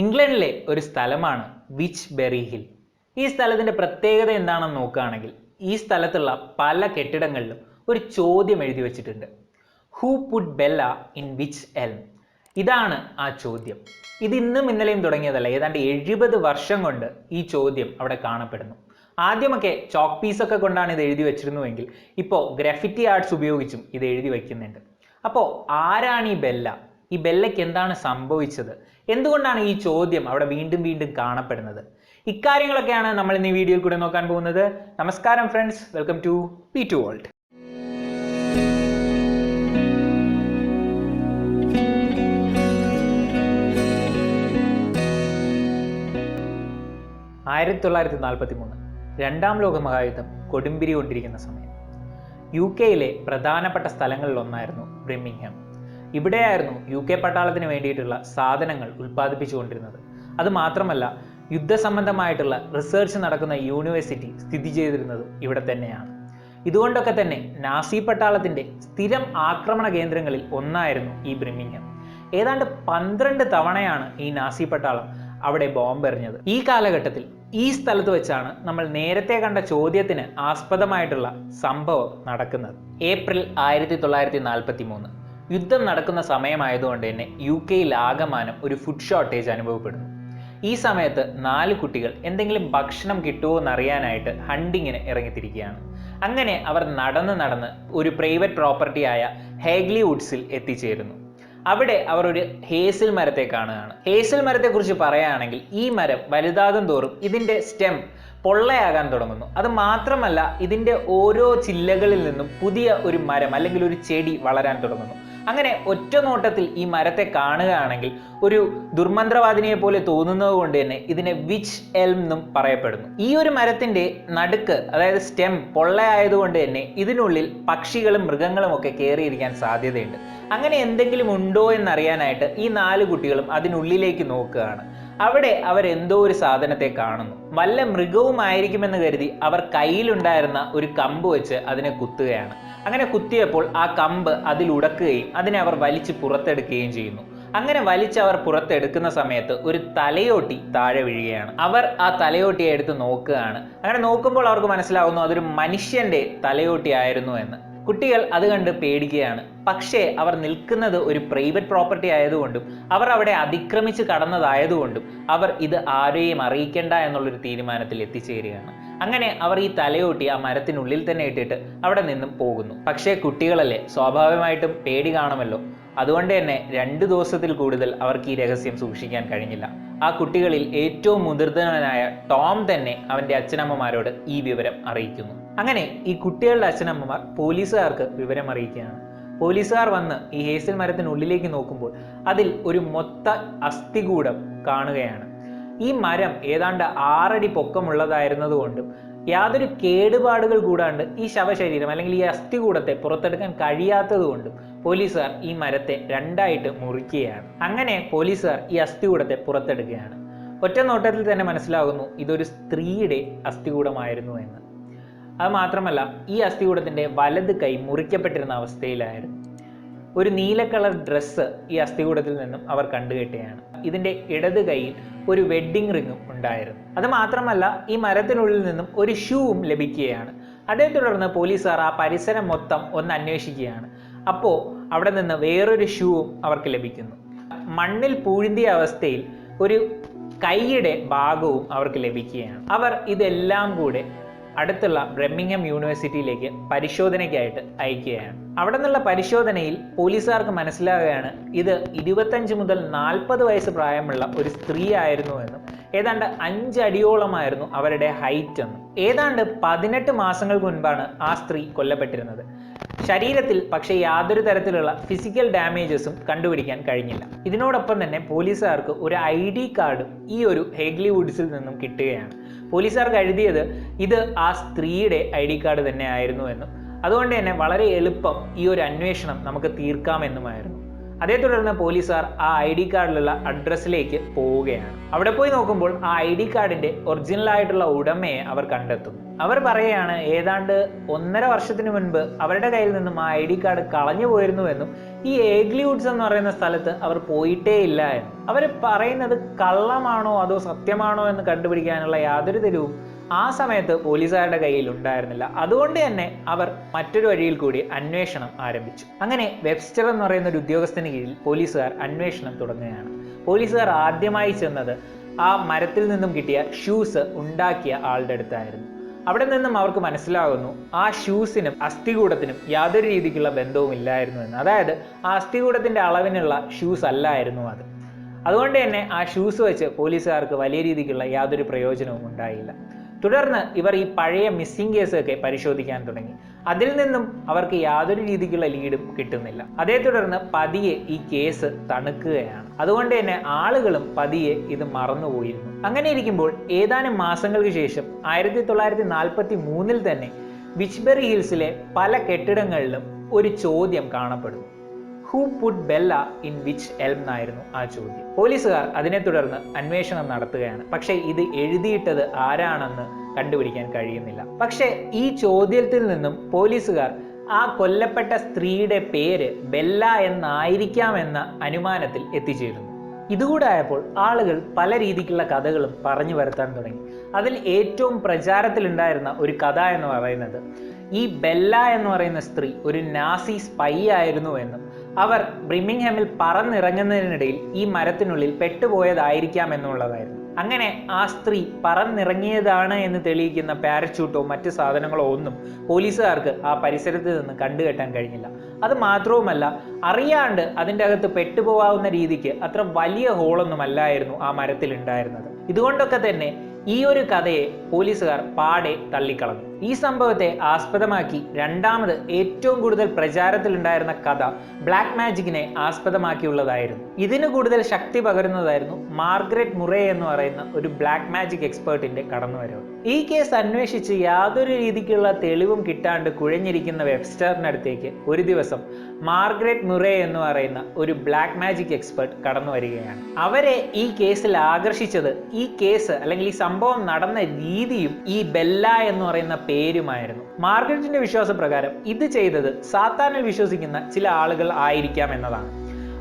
ഇംഗ്ലണ്ടിലെ ഒരു സ്ഥലമാണ് വിച്ച് ബെറി ഹിൽ. ഈ സ്ഥലത്തിന്റെ പ്രത്യേകത എന്താണെന്ന് നോക്കുകയാണെങ്കിൽ ഈ സ്ഥലത്തുള്ള പല കെട്ടിടങ്ങളിലും ഒരു ചോദ്യം എഴുതി വെച്ചിട്ടുണ്ട്. Who put Bella in wych elm ഇതാണ് ആ ചോദ്യം. ഇത് ഇന്നും ഇന്നലെയും തുടങ്ങിയതല്ല ഏതാണ്ട് എഴുപത് വർഷം കൊണ്ട് ഈ ചോദ്യം അവിടെ കാണപ്പെടുന്നു. ആദ്യമൊക്കെ ചോക്ക് പീസൊക്കെ കൊണ്ടാണ് ഇത് എഴുതി വെച്ചിരുന്നുവെങ്കിൽ ഇപ്പോൾ ഗ്രഫിറ്റി ആർട്സ് ഉപയോഗിച്ചും ഇത് എഴുതി വയ്ക്കുന്നുണ്ട്. അപ്പോൾ ആരാണ് ഈ ബെല്ല ഈ ബെല്ലയ്ക്ക് എന്താണ് സംഭവിച്ചത്? എന്തുകൊണ്ടാണ് ഈ ചോദ്യം അവിടെ വീണ്ടും വീണ്ടും കാണപ്പെടുന്നത്? ഇക്കാര്യങ്ങളൊക്കെയാണ് നമ്മൾ ഇന്ന് ഈ വീഡിയോയിൽ കൂടെ നോക്കാൻ പോകുന്നത്. നമസ്കാരം friends welcome to P two world ആയിരത്തി തൊള്ളായിരത്തി നാൽപ്പത്തി മൂന്ന് രണ്ടാം ലോക മഹായുദ്ധം കൊടുമ്പിരി കൊണ്ടിരിക്കുന്ന സമയം. യു കെയിലെ പ്രധാനപ്പെട്ട സ്ഥലങ്ങളിലൊന്നായിരുന്നു ബ്രിമിംഗ്ഹാം ഇവിടെയായിരുന്നു യു കെ പട്ടാളത്തിന് വേണ്ടിയിട്ടുള്ള സാധനങ്ങൾ ഉൽപ്പാദിപ്പിച്ചുകൊണ്ടിരുന്നത്. അത് മാത്രമല്ല യുദ്ധസംബന്ധമായിട്ടുള്ള റിസർച്ച് നടക്കുന്ന യൂണിവേഴ്സിറ്റി സ്ഥിതി ചെയ്തിരുന്നത് ഇവിടെ തന്നെയാണ്. ഇതുകൊണ്ടൊക്കെ തന്നെ നാസി പട്ടാളത്തിന്റെ സ്ഥിരം ആക്രമണ കേന്ദ്രങ്ങളിൽ ഒന്നായിരുന്നു ഈ ബ്രിമിംഗം ഏതാണ്ട് പന്ത്രണ്ട് തവണയാണ് ഈ നാസി പട്ടാളം അവിടെ ബോംബെറിഞ്ഞത്. ഈ കാലഘട്ടത്തിൽ ഈ സ്ഥലത്ത് വെച്ചാണ് നമ്മൾ നേരത്തെ കണ്ട ചോദ്യത്തിന് ആസ്പദമായിട്ടുള്ള സംഭവം നടക്കുന്നത്. ഏപ്രിൽ ആയിരത്തി തൊള്ളായിരത്തി നാൽപ്പത്തി മൂന്ന് യുദ്ധം നടക്കുന്ന സമയമായതുകൊണ്ട് തന്നെ യു കെയിൽ ആകമാനം ഒരു ഫുഡ് ഷോർട്ടേജ് അനുഭവപ്പെടുന്നു. ഈ സമയത്ത് നാല് കുട്ടികൾ എന്തെങ്കിലും ഭക്ഷണം കിട്ടുമോ എന്നറിയാനായിട്ട് ഹണ്ടിങ്ങിന് ഇറങ്ങിത്തിരിക്കുകയാണ്. അങ്ങനെ അവർ നടന്ന് നടന്ന് ഒരു പ്രൈവറ്റ് പ്രോപ്പർട്ടി ആയ ഹേഗ്ലി വുഡ്സിൽ എത്തിച്ചേരുന്നു. അവിടെ അവർ ഒരു ഹേസിൽ മരത്തെ കാണുകയാണ്. ഹേസിൽ മരത്തെക്കുറിച്ച് പറയുകയാണെങ്കിൽ ഈ മരം വലുതാകും തോറും ഇതിന്റെ സ്റ്റെം പൊള്ളയാകാൻ തുടങ്ങുന്നു. അത് മാത്രമല്ല ഇതിന്റെ ഓരോ ചില്ലകളിൽ നിന്നും പുതിയ ഒരു മരം അല്ലെങ്കിൽ ഒരു ചെടി വളരാൻ തുടങ്ങുന്നു. അങ്ങനെ ഒറ്റ നോട്ടത്തിൽ ഈ മരത്തെ കാണുകയാണെങ്കിൽ ഒരു ദുർമന്ത്രവാദിനിയെ പോലെ തോന്നുന്നത് കൊണ്ട് തന്നെ ഇതിനെ വിച്ച് എൽം എന്നും പറയപ്പെടുന്നു. ഈ ഒരു മരത്തിന്റെ നടുക്ക് അതായത് സ്റ്റെം പൊള്ളയായതുകൊണ്ട് തന്നെ ഇതിനുള്ളിൽ പക്ഷികളും മൃഗങ്ങളും ഒക്കെ കയറിയിരിക്കാൻ സാധ്യതയുണ്ട്. അങ്ങനെ എന്തെങ്കിലും ഉണ്ടോ എന്നറിയാനായിട്ട് ഈ നാല് കുട്ടികളും അതിനുള്ളിലേക്ക് നോക്കുകയാണ്. അവിടെ അവരെന്തോ ഒരു സാധനത്തെ കാണുന്നു. വല്ല മൃഗവുമായിരിക്കുമെന്ന് കരുതി അവർ കയ്യിലുണ്ടായിരുന്ന ഒരു കമ്പ് വെച്ച് അതിനെ കുത്തുകയാണ്. അങ്ങനെ കുത്തിയപ്പോൾ ആ കമ്പ് അതിൽ ഉടക്കുകയും അതിനെ അവർ വലിച്ച് പുറത്തെടുക്കുകയും ചെയ്യുന്നു. അങ്ങനെ വലിച്ചവർ പുറത്തെടുക്കുന്ന സമയത്ത് ഒരു തലയോട്ടി താഴെ വീഴുകയാണ്. അവർ ആ തലയോട്ടിയെ എടുത്ത് നോക്കുകയാണ്. അങ്ങനെ നോക്കുമ്പോൾ അവർക്ക് മനസ്സിലാവുന്നു അതൊരു മനുഷ്യന്റെ തലയോട്ടി ആയിരുന്നു എന്ന്. കുട്ടികൾ അത് കണ്ട് പേടിക്കുകയാണ്. പക്ഷേ അവർ നിൽക്കുന്നത് ഒരു പ്രൈവറ്റ് പ്രോപ്പർട്ടി ആയതുകൊണ്ടും അവർ അവിടെ അതിക്രമിച്ച് കടന്നതായതുകൊണ്ടും അവർ ഇത് ആരെയും അറിയിക്കേണ്ട എന്നുള്ളൊരു തീരുമാനത്തിൽ എത്തിച്ചേരുകയാണ്. അങ്ങനെ അവർ ഈ തലയോട്ടി ആ മരത്തിനുള്ളിൽ തന്നെ ഇട്ടിട്ട് അവിടെ നിന്നും പോകുന്നു. പക്ഷേ കുട്ടികളല്ലേ സ്വാഭാവികമായിട്ടും പേടി കാണുമല്ലോ. അതുകൊണ്ട് തന്നെ രണ്ട് ദിവസത്തിൽ കൂടുതൽ അവർക്ക് ഈ രഹസ്യം സൂക്ഷിക്കാൻ കഴിഞ്ഞില്ല. ആ കുട്ടികളിൽ ഏറ്റവും മുതിർന്നവനായ ടോം തന്നെ അവന്റെ അച്ഛനമ്മമാരോട് ഈ വിവരം അറിയിക്കുന്നു. അങ്ങനെ ഈ കുട്ടികളുടെ അച്ഛനമ്മമാർ പോലീസുകാർക്ക് വിവരം അറിയിക്കുകയാണ്. പോലീസുകാർ വന്ന് ഈ ഹേസൽ മരത്തിനുള്ളിലേക്ക് നോക്കുമ്പോൾ അതിൽ ഒരു മൊത്ത അസ്ഥികൂടം കാണുകയാണ്. ഈ മരം ഏതാണ്ട് ആറടി പൊക്കമുള്ളതായിരുന്നതുകൊണ്ടും യാതൊരു കേടുപാടുകൾ കൂടാണ്ട് ഈ ശവശരീരം അല്ലെങ്കിൽ ഈ അസ്ഥികൂടത്തെ പുറത്തെടുക്കാൻ കഴിയാത്തതുകൊണ്ടും പോലീസുകാർ ഈ മരത്തെ രണ്ടായിട്ട് മുറിക്കുകയാണ്. അങ്ങനെ പോലീസുകാർ ഈ അസ്ഥികൂടത്തെ പുറത്തെടുക്കുകയാണ്. ഒറ്റ നോട്ടത്തിൽ തന്നെ മനസ്സിലാകുന്നു ഇതൊരു സ്ത്രീയുടെ അസ്ഥികൂടമായിരുന്നു എന്ന്. അത് മാത്രമല്ല ഈ അസ്ഥികൂടത്തിന്റെ വലത് കൈ മുറിക്കപ്പെട്ടിരുന്ന അവസ്ഥയിലായിരുന്നു. ഒരു നീല കളർ ഡ്രസ്സ് ഈ അസ്ഥികൂടത്തിൽ നിന്നും അവർ കണ്ടുകെട്ടുകയാണ്. ഇതിന്റെ ഇടത് കൈയിൽ ഒരു വെഡ്ഡിംഗ് റിങ്ങും ഉണ്ടായിരുന്നു. അത് മാത്രമല്ല ഈ മരത്തിനുള്ളിൽ നിന്നും ഒരു ഷൂവും ലഭിക്കുകയാണ്. അതേ തുടർന്ന് പോലീസുകാർ ആ പരിസരം മൊത്തം ഒന്ന് അന്വേഷിക്കുകയാണ്. അപ്പോൾ അവിടെ നിന്ന് വേറൊരു ഷൂവും അവർക്ക് ലഭിക്കുന്നു. മണ്ണിൽ പൂഴിന്തിയ അവസ്ഥയിൽ ഒരു കൈയുടെ ഭാഗവും അവർക്ക് ലഭിക്കുകയാണ്. അവർ ഇതെല്ലാം കൂടെ അടുത്തുള്ള ബ്രമിംഗ്ഹാം യൂണിവേഴ്സിറ്റിയിലേക്ക് പരിശോധനയ്ക്കായിട്ട് അയക്കുകയാണ്. അവിടെ നിന്നുള്ള പരിശോധനയിൽ പോലീസുകാർക്ക് മനസ്സിലാവുകയാണ് ഇത് ഇരുപത്തഞ്ച് മുതൽ നാൽപ്പത് വയസ്സ് പ്രായമുള്ള ഒരു സ്ത്രീ ആയിരുന്നു എന്നും ഏതാണ്ട് അഞ്ചടിയോളമായിരുന്നു അവരുടെ ഹൈറ്റ് എന്നും. ഏതാണ്ട് പതിനെട്ട് മാസങ്ങൾക്ക് മുൻപാണ് ആ സ്ത്രീ കൊല്ലപ്പെട്ടിരുന്നത്. ശരീരത്തിൽ പക്ഷേ യാതൊരു തരത്തിലുള്ള ഫിസിക്കൽ ഡാമേജസും കണ്ടുപിടിക്കാൻ കഴിഞ്ഞില്ല. ഇതിനോടൊപ്പം തന്നെ പോലീസുകാർക്ക് ഒരു ഐ ഡി കാർഡും ഈ ഒരു ഹേഗ്ലി വുഡ്സിൽ നിന്നും കിട്ടുകയാണ്. പോലീസുകാർക്ക് എഴുതിയത് ഇത് ആ സ്ത്രീയുടെ ഐ ഡി കാർഡ് തന്നെ ആയിരുന്നു എന്നും. അതുകൊണ്ട് തന്നെ വളരെ എളുപ്പം ഈ ഒരു അന്വേഷണം നമുക്ക് തീർക്കാമെന്നുമായിരുന്നു. അതേ തുടർന്ന് പോലീസുകാർ ആ ഐ ഡി കാർഡിലുള്ള അഡ്രസ്സിലേക്ക് പോവുകയാണ്. അവിടെ പോയി നോക്കുമ്പോൾ ആ ഐ ഡി കാർഡിന്റെ ഒറിജിനലായിട്ടുള്ള ഉടമയെ അവർ കണ്ടെത്തും അവർ പറയുകയാണ് ഏതാണ്ട് ഒന്നര വർഷത്തിന് മുൻപ് അവരുടെ കയ്യിൽ നിന്നും ആ ഐ ഡി കാർഡ് കളഞ്ഞു പോയിരുന്നുവെന്നും ഈ ഏഗ്ലിവുഡ്സ് എന്ന് പറയുന്ന സ്ഥലത്ത് അവർ പോയിട്ടേ ഇല്ല എന്നും. അവർ പറയുന്നത് കള്ളമാണോ അതോ സത്യമാണോ എന്ന് കണ്ടുപിടിക്കാനുള്ള യാതൊരു തെരുവും ആ സമയത്ത് പോലീസുകാരുടെ കയ്യിൽ ഉണ്ടായിരുന്നില്ല. അതുകൊണ്ട് തന്നെ അവർ മറ്റൊരു വഴിയിൽ കൂടി അന്വേഷണം ആരംഭിച്ചു. അങ്ങനെ വെബ്സ്റ്റർ എന്ന് പറയുന്ന ഒരു ഉദ്യോഗസ്ഥന് കീഴിൽ പോലീസുകാർ അന്വേഷണം തുടങ്ങുകയാണ്. പോലീസുകാർ ആദ്യമായി ചെന്നത് ആ മരത്തിൽ നിന്നും കിട്ടിയ ഷൂസ് ഉണ്ടാക്കിയ ആളുടെ അടുത്തായിരുന്നു. അവിടെ നിന്നും അവർക്ക് മനസ്സിലാകുന്നു ആ ഷൂസിനും അസ്ഥികൂടത്തിനും യാതൊരു രീതിക്കുള്ള ബന്ധവും ഇല്ലായിരുന്നു എന്ന്. അതായത് ആ അസ്ഥികൂടത്തിന്റെ അളവിനുള്ള ഷൂസ് അല്ലായിരുന്നു അത്. അതുകൊണ്ട് തന്നെ ആ ഷൂസ് വെച്ച് പോലീസുകാർക്ക് വലിയ രീതിക്കുള്ള യാതൊരു പ്രയോജനവും ഉണ്ടായില്ല. തുടർന്ന് ഇവർ ഈ പഴയ മിസ്സിംഗ് കേസൊക്കെ പരിശോധിക്കാൻ തുടങ്ങി. അതിൽ നിന്നും അവർക്ക് യാതൊരു രീതിക്കുള്ള ലീഡും കിട്ടുന്നില്ല. അതേ തുടർന്ന് പതിയെ ഈ കേസ് തണുക്കുകയാണ്. അതുകൊണ്ട് തന്നെ ആളുകളും പതിയെ ഇത് മറന്നുപോയിരുന്നു. അങ്ങനെ ഇരിക്കുമ്പോൾ ഏതാനും മാസങ്ങൾക്ക് ശേഷം ആയിരത്തി തൊള്ളായിരത്തി നാൽപ്പത്തി മൂന്നിൽ തന്നെ വിച്ച്ബെറി ഹിൽസിലെ പല കെട്ടിടങ്ങളിലും ഒരു ചോദ്യം കാണപ്പെടുന്നു. Who put Bella in wych elm എന്നായിരുന്നു ആ ചോദ്യം. പോലീസുകാർ അതിനെ തുടർന്ന് അന്വേഷണം നടത്തുകയാണ്. പക്ഷേ ഇത് എഴുതിയിട്ടത് ആരാണെന്ന് കണ്ടുപിടിക്കാൻ കഴിയുന്നില്ല. പക്ഷേ ഈ ചോദ്യത്തിൽ നിന്നും പോലീസുകാർ ആ കൊല്ലപ്പെട്ട സ്ത്രീയുടെ പേര് ബെല്ല എന്നായിരിക്കാമെന്ന അനുമാനത്തിൽ എത്തിച്ചേരുന്നു. ഇതുകൂടെ ആയപ്പോൾ ആളുകൾ പല രീതിക്കുള്ള കഥകളും പറഞ്ഞു വരുത്താൻ തുടങ്ങി. അതിൽ ഏറ്റവും പ്രചാരത്തിലുണ്ടായിരുന്ന ഒരു കഥ എന്ന് പറയുന്നത് ഈ ബെല്ല എന്ന് പറയുന്ന സ്ത്രീ ഒരു നാസി സ്പൈ ആയിരുന്നു എന്നും അവർ ബ്രിമിംഗ്ഹാമിൽ പറന്നിറങ്ങുന്നതിനിടയിൽ ഈ മരത്തിനുള്ളിൽ പെട്ടുപോയതായിരിക്കാം എന്നുള്ളതായിരുന്നു അങ്ങനെ ആ സ്ത്രീ പറന്നിറങ്ങിയതാണ് എന്ന് തെളിയിക്കുന്ന പാരച്യൂട്ടോ മറ്റ് സാധനങ്ങളോ ഒന്നും പോലീസുകാർക്ക് ആ പരിസരത്ത് നിന്ന് കണ്ടുകെട്ടാൻ കഴിഞ്ഞില്ല. അത് മാത്രവുമല്ല അറിയാണ്ട് അതിന്റെ അകത്ത് പെട്ടുപോകാവുന്ന രീതിക്ക് അത്ര വലിയ ഹോളൊന്നും അല്ലായിരുന്നു ആ മരത്തിൽ ഉണ്ടായിരുന്നത് ഇതുകൊണ്ടൊക്കെ തന്നെ ഈ ഒരു കഥയെ പോലീസുകാർ പാടെ തള്ളിക്കളഞ്ഞു. ഈ സംഭവത്തെ ആസ്പദമാക്കി രണ്ടാമത് ഏറ്റവും കൂടുതൽ പ്രചാരത്തിലുണ്ടായിരുന്ന കഥ ബ്ലാക്ക് മാജിക്കിനെ ആസ്പദമാക്കിയുള്ളതായിരുന്നു. ഇതിന് കൂടുതൽ ശക്തി പകരുന്നതായിരുന്നു മാർഗ്രറ്റ് മുറേ എന്ന് പറയുന്ന ഒരു ബ്ലാക്ക് മാജിക് എക്സ്പേർട്ടിന്റെ കടന്നുവരവ്. ഈ കേസ് അന്വേഷിച്ച് യാതൊരു രീതിക്കുള്ള തെളിവും കിട്ടാണ്ട് കുഴഞ്ഞിരിക്കുന്ന വെബ്സ്റ്ററിനടുത്തേക്ക് ഒരു ദിവസം മാർഗ്രറ്റ് മുറേ എന്ന് പറയുന്ന ഒരു ബ്ലാക്ക് മാജിക് എക്സ്പേർട്ട് കടന്നു വരികയാണ് അവരെ ഈ കേസിൽ ആകർഷിച്ചത് ഈ കേസ് അല്ലെങ്കിൽ ഈ സംഭവം നടന്ന രീതിയും ഈ ബെല്ല എന്ന് പറയുന്ന പേരുമായിരുന്നു. മാർഗരറ്റിന്റെ വിശ്വാസ പ്രകാരം ഇത് ചെയ്തത് സാത്താനിൽ വിശ്വസിക്കുന്ന ചില ആളുകൾ ആയിരിക്കാം എന്നതാണ്.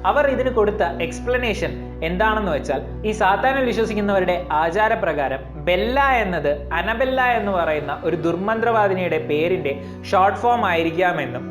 അവർ ഇതിന് കൊടുത്ത എക്സ്പ്ലനേഷൻ എന്താണെന്ന് വെച്ചാൽ ഈ സാത്താനിൽ വിശ്വസിക്കുന്നവരുടെ ആചാരപ്രകാരം ബെല്ല എന്നത് അനബെല്ല എന്ന് പറയുന്ന ഒരു ദുർമന്ത്രവാദിനിയുടെ പേരിന്റെ ഷോർട്ട് ഫോം ആയിരിക്കാമെന്നും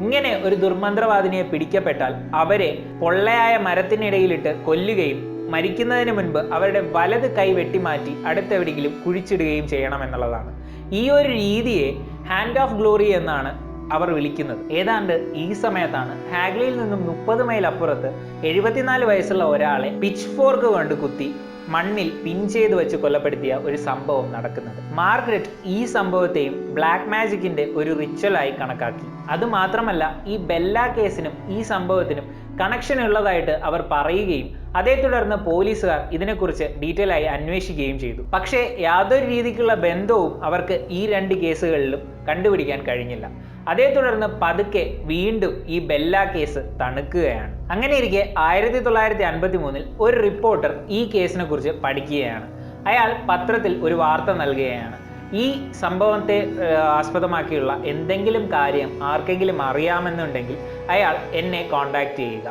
ഇങ്ങനെ ഒരു ദുർമന്ത്രവാദിനിയെ പിടിക്കപ്പെട്ടാൽ അവരെ പൊള്ളയായ മരത്തിനിടയിലിട്ട് കൊല്ലുകയും മരിക്കുന്നതിന് മുൻപ് അവരുടെ വലത് കൈ വെട്ടിമാറ്റി അടുത്തെവിടെയെങ്കിലും കുഴിച്ചിടുകയും ചെയ്യണമെന്നുള്ളതാണ്. ഈ ഒരു രീതിയെ ഹാൻഡ് ഓഫ് ഗ്ലോറി എന്നാണ് അവർ വിളിക്കുന്നത്. ഏതാണ്ട് ഈ സമയത്താണ് ഹാഗ്ലിയിൽ നിന്നും മുപ്പത് മൈൽ അപ്പുറത്ത് എഴുപത്തിനാല് വയസ്സുള്ള ഒരാളെ പിച്ച് ഫോർക്ക് കൊണ്ട് കുത്തി മണ്ണിൽ പിൻ ചെയ്ത് വെച്ച് കൊലപ്പെടുത്തിയ ഒരു സംഭവം നടക്കുന്നത്. മാർഗ്രറ്റ് ഈ സംഭവത്തെയും ബ്ലാക്ക് മാജിക്കിന്റെ ഒരു റിച്വലായി കണക്കാക്കി. അതുമാത്രമല്ല ഈ ബെല്ല കേസിനും ഈ സംഭവത്തിനും കണക്ഷൻ ഉള്ളതായിട്ട് അവർ പറയുകയും അതേ തുടർന്ന് പോലീസുകാർ ഇതിനെക്കുറിച്ച് ഡീറ്റെയിൽ ആയി അന്വേഷിക്കുകയും ചെയ്തു. പക്ഷേ യാതൊരു രീതിക്കുള്ള ബന്ധവും അവർക്ക് ഈ രണ്ട് കേസുകളിലും കണ്ടുപിടിക്കാൻ കഴിഞ്ഞില്ല. അതേ തുടർന്ന് പതുക്കെ വീണ്ടും ഈ ബെല്ല കേസ് തണുക്കുകയാണ്. അങ്ങനെ ഇരിക്കെ ആയിരത്തി തൊള്ളായിരത്തി അൻപത്തി മൂന്നിൽ ഒരു റിപ്പോർട്ടർ ഈ കേസിനെ കുറിച്ച് പഠിക്കുകയാണ്. അയാൾ പത്രത്തിൽ ഒരു വാർത്ത നൽകുകയാണ്. ഈ സംഭവത്തെ ആസ്പദമാക്കിയുള്ള എന്തെങ്കിലും കാര്യം ആർക്കെങ്കിലും അറിയാമെന്നുണ്ടെങ്കിൽ അയാൾ എന്നെ കോണ്ടാക്ട് ചെയ്യുക.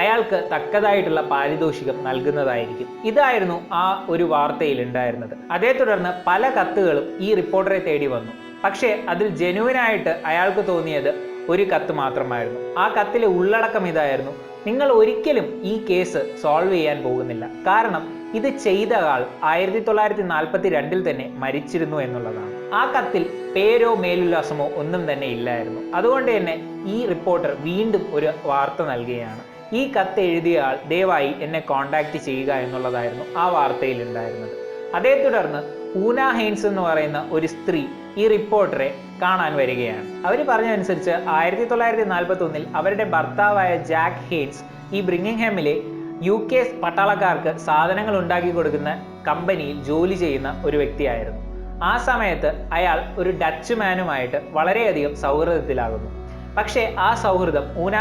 അയാൾക്ക് തക്കതായിട്ടുള്ള പാരിതോഷികം നൽകുന്നതായിരിക്കും. ഇതായിരുന്നു ആ ഒരു വാർത്തയിൽ ഉണ്ടായിരുന്നത് അതേ തുടർന്ന് പല കത്തുകളും ഈ റിപ്പോർട്ടറെ തേടി വന്നു. പക്ഷേ അതിൽ ജനുവിനായിട്ട് അയാൾക്ക് തോന്നിയത് ഒരു കത്ത് മാത്രമായിരുന്നു. ആ കത്തിലെ ഉള്ളടക്കം ഇതായിരുന്നു. നിങ്ങൾ ഒരിക്കലും ഈ കേസ് സോൾവ് ചെയ്യാൻ പോകുന്നില്ല. കാരണം ഇത് ചെയ്ത ആൾ ആയിരത്തി തൊള്ളായിരത്തി നാൽപ്പത്തി രണ്ടിൽ തന്നെ മരിച്ചിരുന്നു എന്നുള്ളതാണ്. ആ കത്തിൽ പേരോ മേലുല്ലാസമോ ഒന്നും തന്നെ ഇല്ലായിരുന്നു. അതുകൊണ്ട് തന്നെ ഈ റിപ്പോർട്ടർ വീണ്ടും ഒരു വാർത്ത നൽകുകയാണ്. ഈ കത്ത് എഴുതിയ ആൾ ദയവായി എന്നെ കോണ്ടാക്ട് ചെയ്യുക എന്നുള്ളതായിരുന്നു ആ വാർത്തയിൽ ഉണ്ടായിരുന്നത് അതേ തുടർന്ന് ഊന ഹെയ്ൻസ് എന്ന് പറയുന്ന ഒരു സ്ത്രീ ഈ റിപ്പോർട്ടറെ കാണാൻ വരികയാണ്. അവർ പറഞ്ഞതനുസരിച്ച് ആയിരത്തി തൊള്ളായിരത്തി നാൽപ്പത്തി ഒന്നിൽ അവരുടെ ഭർത്താവായ ജാക്ക് ഹെയ്ൻസ് ഈ ബ്രിങ്ങിംഗ്ഹാമിലെ യു കെ പട്ടാളക്കാർക്ക് സാധനങ്ങൾ ഉണ്ടാക്കി കൊടുക്കുന്ന കമ്പനിയിൽ ജോലി ചെയ്യുന്ന ഒരു വ്യക്തിയായിരുന്നു. ആ സമയത്ത് അയാൾ ഒരു ഡച്ച് മാനുമായിട്ട് വളരെയധികം സൗഹൃദത്തിലാകുന്നു. പക്ഷേ ആ സൗഹൃദം ഊന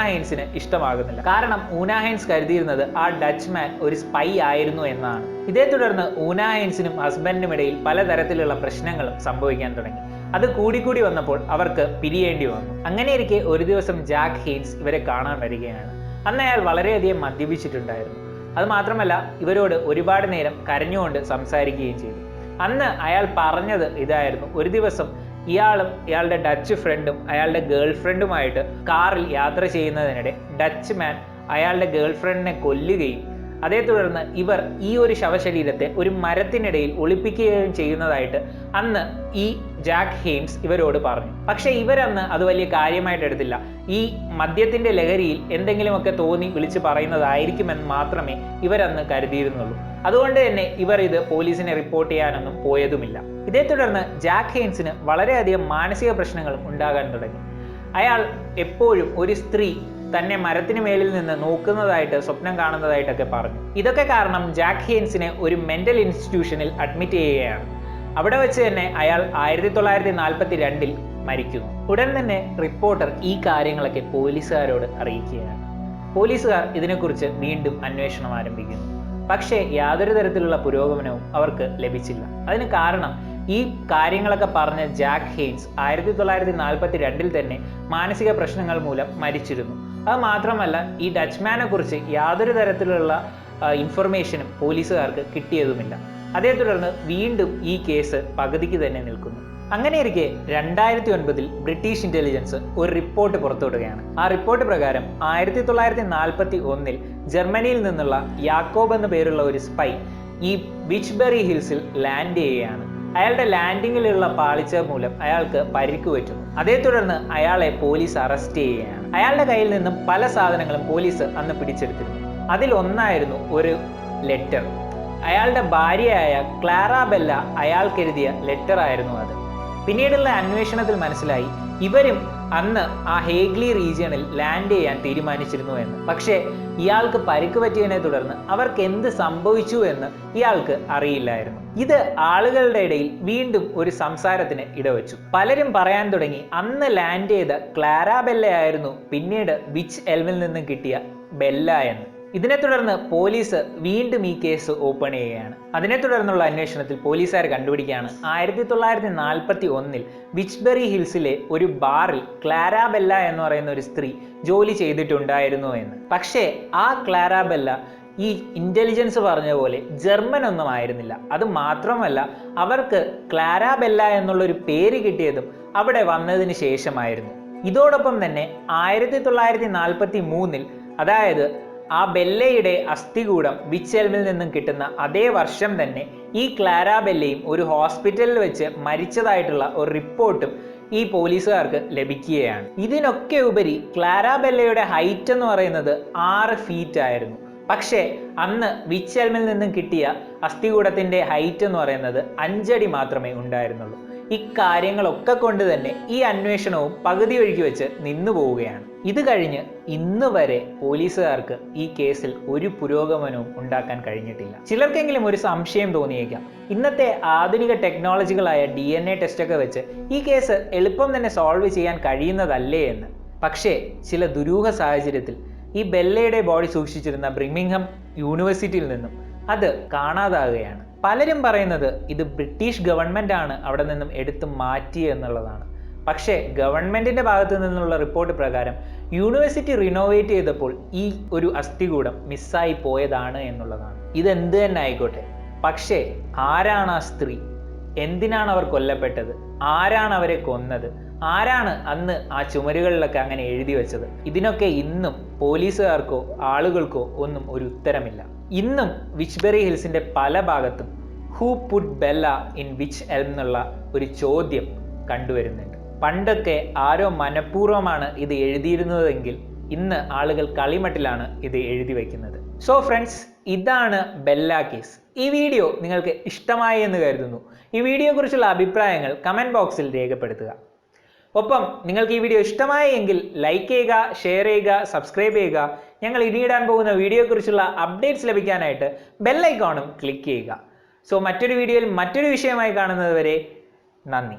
ഇഷ്ടമാകുന്നില്ല. കാരണം ഊന കരുതിയിരുന്നത് ആ ഡച്ച് മാൻ ഒരു സ്പൈ ആയിരുന്നു എന്നാണ്. ഇതേ തുടർന്ന് ഊന ഹസ്ബൻഡിനും ഇടയിൽ പലതരത്തിലുള്ള പ്രശ്നങ്ങളും സംഭവിക്കാൻ തുടങ്ങി. അത് കൂടിക്കൂടി വന്നപ്പോൾ അവർക്ക് പിരിയേണ്ടി വന്നു. അങ്ങനെയിരിക്കെ ഒരു ദിവസം ജാക്ക് ഹെയ്ൻസ് ഇവരെ കാണാൻ വരികയാണ്. അന്ന് അയാൾ വളരെയധികം മദ്യപിച്ചിട്ടുണ്ടായിരുന്നു. അതുമാത്രമല്ല ഇവരോട് ഒരുപാട് നേരം കരഞ്ഞുകൊണ്ട് സംസാരിക്കുകയും ചെയ്തു. അന്ന് അയാൾ പറഞ്ഞത് ഇതായിരുന്നു ഒരു ദിവസം ഇയാളും ഇയാളുടെ ഡച്ച് ഫ്രണ്ടും അയാളുടെ ഗേൾ ഫ്രണ്ടുമായിട്ട് കാറിൽ യാത്ര ചെയ്യുന്നതിനിടെ ഡച്ച് മാൻ അയാളുടെ ഗേൾ ഫ്രണ്ടിനെ കൊല്ലുകയും അതേ തുടർന്ന് ഇവർ ഈ ഒരു ശവശരീരത്തെ ഒരു മരത്തിനിടയിൽ ഒളിപ്പിക്കുകയും ചെയ്യുന്നതായിട്ട് അന്ന് ഈ ജാക്ക് ഹെയിംസ് ഇവരോട് പറഞ്ഞു. പക്ഷേ ഇവരന്ന് അത് വലിയ കാര്യമായിട്ട് എടുത്തില്ല. ഈ മദ്യത്തിന്റെ ലഹരിയിൽ എന്തെങ്കിലുമൊക്കെ തോന്നി വിളിച്ച് പറയുന്നതായിരിക്കുമെന്ന് മാത്രമേ ഇവരന്ന് കരുതിയിരുന്നുള്ളൂ. അതുകൊണ്ട് തന്നെ ഇവർ ഇത് പോലീസിനെ റിപ്പോർട്ട് ചെയ്യാനൊന്നും പോയതുമില്ല. ഇതേ തുടർന്ന് ജാക്ക് ഹെയിൻസിന് വളരെയധികം മാനസിക പ്രശ്നങ്ങളും ഉണ്ടാകാൻ തുടങ്ങി. അയാൾ എപ്പോഴും ഒരു സ്ത്രീ തന്നെ മരത്തിന് മേലിൽ നിന്ന് നോക്കുന്നതായിട്ട് സ്വപ്നം കാണുന്നതായിട്ടൊക്കെ പറഞ്ഞു. ഇതൊക്കെ കാരണം ജാക്ക് ഹെയിൻസിനെ ഒരു മെന്റൽ ഇൻസ്റ്റിറ്റ്യൂഷനിൽ അഡ്മിറ്റ് ചെയ്യുകയാണ്. അവിടെ വെച്ച് തന്നെ അയാൾ ആയിരത്തി തൊള്ളായിരത്തി നാൽപ്പത്തി രണ്ടിൽ മരിക്കുന്നു. ഉടൻ തന്നെ റിപ്പോർട്ടർ ഈ കാര്യങ്ങളൊക്കെ പോലീസുകാരോട് അറിയിക്കുകയാണ്. പോലീസുകാർ ഇതിനെക്കുറിച്ച് വീണ്ടും അന്വേഷണം ആരംഭിക്കുന്നു. പക്ഷേ യാതൊരു തരത്തിലുള്ള പുരോഗമനവും അവർക്ക് ലഭിച്ചില്ല. അതിന് കാരണം ഈ കാര്യങ്ങളൊക്കെ പറഞ്ഞ ജാക്ക് ഹെയ്ൻസ് ആയിരത്തി തൊള്ളായിരത്തി നാൽപ്പത്തി രണ്ടിൽ തന്നെ മാനസിക പ്രശ്നങ്ങൾ മൂലം മരിച്ചിരുന്നു. അത് മാത്രമല്ല ഈ ഡച്ച്മാനെ കുറിച്ച് യാതൊരു തരത്തിലുള്ള ഇൻഫർമേഷനും പോലീസുകാർക്ക് കിട്ടിയതുമില്ല. അതേ തുടർന്ന് വീണ്ടും ഈ കേസ് പകുതിക്ക് തന്നെ നിൽക്കുന്നു. അങ്ങനെയിരിക്കെ രണ്ടായിരത്തി ഒൻപതിൽ ബ്രിട്ടീഷ് ഇന്റലിജൻസ് ഒരു റിപ്പോർട്ട് പുറത്തുവിടുകയാണ്. ആ റിപ്പോർട്ട് പ്രകാരം ആയിരത്തി തൊള്ളായിരത്തി നാൽപ്പത്തി ഒന്നിൽ ജർമ്മനിയിൽ നിന്നുള്ള യാക്കോബ് എന്ന പേരുള്ള ഒരു സ്പൈ ഈ ബിച്ച്ബെറി ഹിൽസിൽ ലാൻഡ് ചെയ്യുകയാണ്. അയാളുടെ ലാൻഡിങ്ങിലുള്ള പാളിച്ച മൂലം അയാൾക്ക് പരിക്ക് പറ്റുന്നു അതേ തുടർന്ന് അയാളെ പോലീസ് അറസ്റ്റ് ചെയ്യുകയാണ്. അയാളുടെ കയ്യിൽ നിന്നും പല സാധനങ്ങളും പോലീസ് അന്ന് പിടിച്ചെടുത്തിരുന്നു. അതിൽ ഒന്നായിരുന്നു ഒരു ലെറ്റർ അയാളുടെ ഭാര്യയായ ക്ലാറാബെല്ല അയാൾക്കെഴുതിയ ലെറ്റർ ആയിരുന്നു അത്. പിന്നീടുള്ള അന്വേഷണത്തിൽ മനസ്സിലായി ഇവരും അന്ന് ആ ഹേഗ്ലി റീജിയണിൽ ലാൻഡ് ചെയ്യാൻ തീരുമാനിച്ചിരുന്നു എന്ന്. പക്ഷേ ഇയാൾക്ക് പരിക്ക് പറ്റിയതിനെ തുടർന്ന് അവർക്ക് എന്ത് സംഭവിച്ചു എന്ന് ഇയാൾക്ക് അറിയില്ലായിരുന്നു. ഇത് ആളുകളുടെ ഇടയിൽ വീണ്ടും ഒരു സംസാരത്തിന് ഇടവച്ചു. പലരും പറയാൻ തുടങ്ങി അന്ന് ലാൻഡ് ചെയ്ത ക്ലാരാബെല്ലയായിരുന്നു പിന്നീട് വിച്ച് എൽവിൽ നിന്നും കിട്ടിയ ബെല്ല എന്ന്. ഇതിനെ തുടർന്ന് പോലീസ് വീണ്ടും ഈ കേസ് ഓപ്പൺ ചെയ്യുകയാണ്. അതിനെ തുടർന്നുള്ള അന്വേഷണത്തിൽ പോലീസുകാർ കണ്ടുപിടിക്കുകയാണ്. ആയിരത്തി തൊള്ളായിരത്തി നാൽപ്പത്തി ഒന്നിൽ വിച്ച്ബെറി ഹിൽസിലെ ഒരു ബാറിൽ ക്ലാരാബെല്ല എന്ന് പറയുന്ന ഒരു സ്ത്രീ ജോലി ചെയ്തിട്ടുണ്ടായിരുന്നു എന്ന്. പക്ഷേ ആ ക്ലാരാബെല്ല ഈ ഇന്റലിജൻസ് പറഞ്ഞ പോലെ ജർമ്മൻ ഒന്നും ആയിരുന്നില്ല. അത് മാത്രമല്ല അവർക്ക് ക്ലാരാബെല്ല എന്നുള്ളൊരു പേര് കിട്ടിയതും അവിടെ വന്നതിന് ശേഷമായിരുന്നു. ഇതോടൊപ്പം തന്നെ ആയിരത്തി തൊള്ളായിരത്തി നാൽപ്പത്തി മൂന്നിൽ അതായത് ആ ബെല്ലയുടെ അസ്ഥികൂടം വിച്ചെൽമിൽ നിന്നും കിട്ടുന്ന അതേ വർഷം തന്നെ ഈ ക്ലാര ബെല്ലയും ഒരു ഹോസ്പിറ്റലിൽ വെച്ച് മരിച്ചതായിട്ടുള്ള ഒരു റിപ്പോർട്ടും ഈ പോലീസുകാർക്ക് ലഭിക്കുകയാണ്. ഇതിനൊക്കെ ഉപരി ക്ലാര ബെല്ലയുടെ ഹൈറ്റ് എന്ന് പറയുന്നത് ആറ് ഫീറ്റ് ആയിരുന്നു. പക്ഷേ അന്ന് വിച്ചെൽമിൽ നിന്നും കിട്ടിയ അസ്ഥികൂടത്തിന്റെ ഹൈറ്റ് എന്ന് പറയുന്നത് അഞ്ചടി മാത്രമേ ഉണ്ടായിരുന്നുള്ളൂ. ഇക്കാര്യങ്ങളൊക്കെ കൊണ്ട് തന്നെ ഈ അന്വേഷണവും പകുതി ഒഴുകി വെച്ച് നിന്നു പോവുകയാണ്. ഇത് കഴിഞ്ഞ് ഇന്ന് വരെ പോലീസുകാർക്ക് ഈ കേസിൽ ഒരു പുരോഗമനവും ഉണ്ടാക്കാൻ കഴിഞ്ഞിട്ടില്ല. ചിലർക്കെങ്കിലും ഒരു സംശയം തോന്നിയേക്കാം. ഇന്നത്തെ ആധുനിക ടെക്നോളജികളായ ഡി എൻ എ ടെസ്റ്റൊക്കെ വെച്ച് ഈ കേസ് എളുപ്പം തന്നെ സോൾവ് ചെയ്യാൻ കഴിയുന്നതല്ലേ എന്ന്. പക്ഷേ ചില ദുരൂഹ സാഹചര്യത്തിൽ ഈ ബെല്ലയുടെ ബോഡി സൂക്ഷിച്ചിരുന്ന ബ്രിമിംഗ്ഹം യൂണിവേഴ്സിറ്റിയിൽ നിന്നും അത് കാണാതാകുകയാണ് പലരും പറയുന്നത് ഇത് ബ്രിട്ടീഷ് ഗവൺമെന്റ് ആണ് അവിടെ നിന്നും എടുത്തു മാറ്റി എന്നുള്ളതാണ്. പക്ഷേ ഗവൺമെന്റിന്റെ ഭാഗത്തു നിന്നുള്ള റിപ്പോർട്ട് പ്രകാരം യൂണിവേഴ്സിറ്റി റിനോവേറ്റ് ചെയ്തപ്പോൾ ഈ ഒരു അസ്ഥികൂടം മിസ്സായി പോയതാണ് എന്നുള്ളതാണ്. ഇതെന്ത് തന്നെ ആയിക്കോട്ടെ. പക്ഷേ ആരാണ് ആ സ്ത്രീ? എന്തിനാണ് അവർ കൊല്ലപ്പെട്ടത്? ആരാണ് അവരെ കൊന്നത്? ആരാണ് അന്ന് ആ ചുമരുകളിലൊക്കെ അങ്ങനെ എഴുതി വെച്ചത്? ഇതിനൊക്കെ ഇന്നും പോലീസുകാർക്കോ ആളുകൾക്കോ ഒന്നും ഒരു ഉത്തരമില്ല. ഇന്നും വിച്ച്ബെറി ഹിൽസിന്റെ പല ഭാഗത്തും who put Bella in wych elm എന്നുള്ള ഒരു ചോദ്യം കണ്ടുവരുന്നുണ്ട്. പണ്ടൊക്കെ ആരോ മനഃപൂർവമാണ് ഇത് എഴുതിയിരുന്നതെങ്കിൽ ഇന്ന് ആളുകൾ കളിമട്ടിലാണ് ഇത് എഴുതി വയ്ക്കുന്നത്. സോ ഫ്രണ്ട്സ് ഇതാണ് ബെല്ല കേസ് ഈ വീഡിയോ നിങ്ങൾക്ക് ഇഷ്ടമായി എന്ന് കരുതുന്നു. ഈ വീഡിയോയെക്കുറിച്ചുള്ള അഭിപ്രായങ്ങൾ കമന്റ് ബോക്സിൽ രേഖപ്പെടുത്തുക. ഒപ്പം നിങ്ങൾക്ക് ഈ വീഡിയോ ഇഷ്ടമായി എങ്കിൽ ലൈക്ക് ചെയ്യുക ഷെയർ ചെയ്യുക സബ്സ്ക്രൈബ് ചെയ്യുക. ഞങ്ങൾ ഇനിയിടാൻ പോകുന്ന വീഡിയോയെക്കുറിച്ചുള്ള അപ്ഡേറ്റ്സ് ലഭിക്കാനായിട്ട് ബെല്ലൈക്കോണും ക്ലിക്ക് ചെയ്യുക. സോ മറ്റൊരു വീഡിയോയിൽ മറ്റൊരു വിഷയമായി കാണുന്നതുവരെ നന്ദി.